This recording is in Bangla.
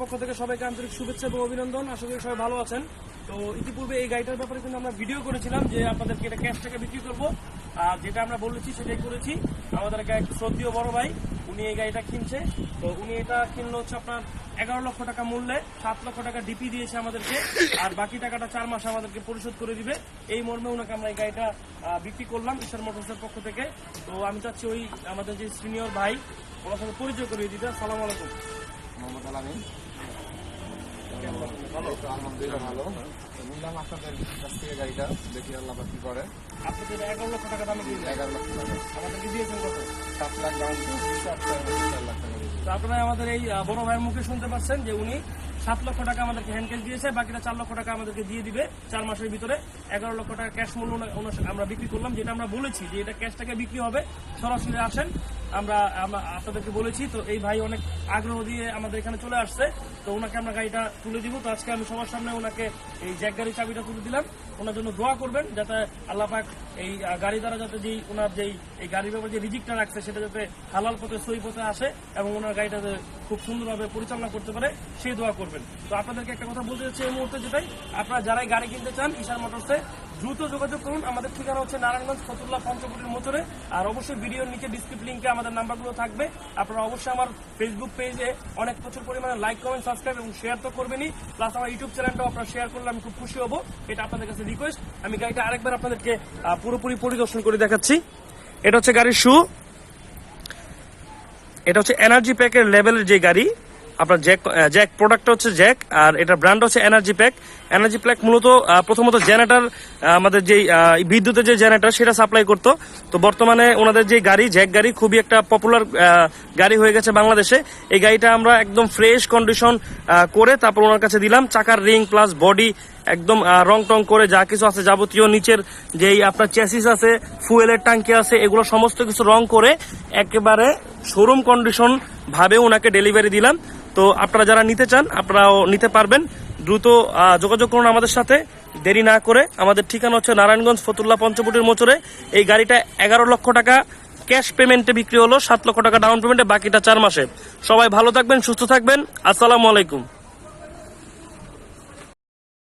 পক্ষ থেকে সবাইকে আন্তরিক শুভেচ্ছা এবং অভিনন্দন। আশা করি সবাই ভালো আছেন। তো ইতিপূর্বে এই গাড়িটার ব্যাপারে কিন্তু আমরা ভিডিও করেছিলাম যে আপনাদেরকে এটা ক্যাশ টাকা বিক্রি করব। আর যেটা আমরা বলেছি সেটাই করেছি। আমাদের এক শ্রদ্ধীয় বড় ভাই, উনি এই গাড়িটা কিনছে। তো উনি এটা কিনলো হচ্ছে আপনার এগারো লক্ষ টাকা মূল্যে, সাত লক্ষ টাকা ডিপি দিয়েছে আমাদেরকে। আর বাকি টাকাটা চার মাসে আমাদেরকে পরিশোধ করে দিবে। এই মর্মে ওনাকে আমরা এই গাড়িটা বিক্রি করলাম ঈশ্বর মোটরসের পক্ষ থেকে। তো আমি চাচ্ছি ওই আমাদের যে সিনিয়র ভাই, ওনার সাথে পরিচয় করিয়ে দিতে। সালাম আলাইকুম। মোহাম্মদ আলামিন। ভালো তো আলহামদুলিল্লাহ ভালো। তো নিলাম আপনাদের কাছ থেকে গাড়িটা দেখি আল্লাহ কি করে। আপনাদের এগারো লক্ষ টাকা দামে কিনলেন এগারো লক্ষ টাকা। আমাদেরকে দিয়েছেন কত? সাত লাখ চার লাখ টাকা। দিয়েছি। আপনারা আমাদের এই বড় ভাইয়ের মুখে শুনতে পাচ্ছেন যে উনি সাত লক্ষ টাকা আমাদেরকে হ্যান্ড ক্যাশ দিয়েছে, বাকিটা চার লক্ষ টাকা আমাদেরকে দিয়ে দিবে চার মাসের ভিতরে। এগারো লক্ষ টাকা ক্যাশ মূল্য আমরা বিক্রি করলাম, যেটা আমরা বলেছি যে এটা ক্যাশ টাকা বিক্রি হবে, সরাসরি আসেন। আমরা আপনাদেরকে বলেছি, তো এই ভাই অনেক আগ্রহ দিয়ে আমাদের এখানে চলে আসছে, তো ওনাকে আমরা গাড়িটা তুলে দিব। তো আজকে আমি সবার সামনে ওনাকে এই জ্যাক গাড়ির চাবিটা তুলে দিলাম। ওনার জন্য দোয়া করবেন যাতে আল্লাহ পাক এই গাড়ি দ্বারা যাতে যেই ওনার যেই, এই গাড়ির ব্যাপারে যে রিজিকটা রাখছে, সেটা যাতে হালাল পথে, সই পথে আসে এবং ওনার গাড়িটাতে খুব সুন্দরভাবে পরিচালনা করতে পারে, সেই দোয়া করবেন। তো আপনাদেরকে একটা কথা বলতে চাচ্ছি এই মুহূর্তে যেটাই, আপনারা যারাই গাড়ি কিনতে চান, ঈশান মোটরসে দ্রুত যোগাযোগ করুন। আমাদের ঠিকানা হচ্ছে নারায়ণগঞ্জ ফতুল্লাহ পঞ্চকুটির মোচরে আর অবশ্যই ভিডিওর নিচে ডিসক্রিপ লিঙ্কে আমাদের নাম্বারগুলো থাকবে। আপনারা অবশ্যই আমার ফেসবুক পেজে অনেক প্রচুর পরিমাণে লাইক কমেন্ট সাবস্ক্রাইব এবং শেয়ার তো করবেনই। প্লাস আমার ইউটিউব চ্যানেলটাও আপনারা শেয়ার করলে আমি খুব খুশি হব। এটা আপনাদের কাছে রিকোয়েস্ট আমি গাড়িটা আরেকবার আপনাদেরকে পুরোপুরি পরিদর্শন করে দেখাচ্ছি। এটা হচ্ছে গাড়ির শু এটা হচ্ছে এনার্জি প্যাকের লেভেলের যে গাড়ি আপনার জ্যাক জ্যাক প্রোডাক্টটা হচ্ছে জ্যাক আর এটা ব্র্যান্ড হচ্ছে এনার্জি প্যাক এনার্জি প্যাক মূলত প্রথমত জেনারেটর আমাদের যে বিদ্যুতের যে জেনারেটর সেটা সাপ্লাই করতো। তো বর্তমানে ওনাদের যে গাড়ি জ্যাক গাড়ি খুবই একটা পপুলার গাড়ি হয়ে গেছে বাংলাদেশে। এই গাড়িটা আমরা একদম ফ্রেশ কন্ডিশন করে তারপর ওনার কাছে দিলাম। চাকার রিং প্লাস বডি একদম রং টং করে যা কিছু আছে যাবতীয় নিচের যেই আপনার চেসিস আছে ফুয়েলের ট্যাঙ্কি আছে, এগুলো সমস্ত কিছু রং করে একেবারে শোরুম কন্ডিশন ভাবে ওনাকে ডেলিভারি দিলাম। তো আপনারা যারা নিতে চান, আপনারাও নিতে পারবেন। দ্রুত যোগাযোগ করুন আমাদের সাথে। দেরি না করে আমাদের ঠিকানা হচ্ছে নারায়ণগঞ্জ ফতুল্লা পঞ্চপুটির মোচরে। এই গাড়িটা এগারো লক্ষ টাকা ক্যাশ পেমেন্টে বিক্রি হলো, সাত লক্ষ টাকা ডাউন পেমেন্টে, বাকিটা চার মাসে। সবাই ভালো থাকবেন, সুস্থ থাকবেন। আসসালামু আলাইকুম।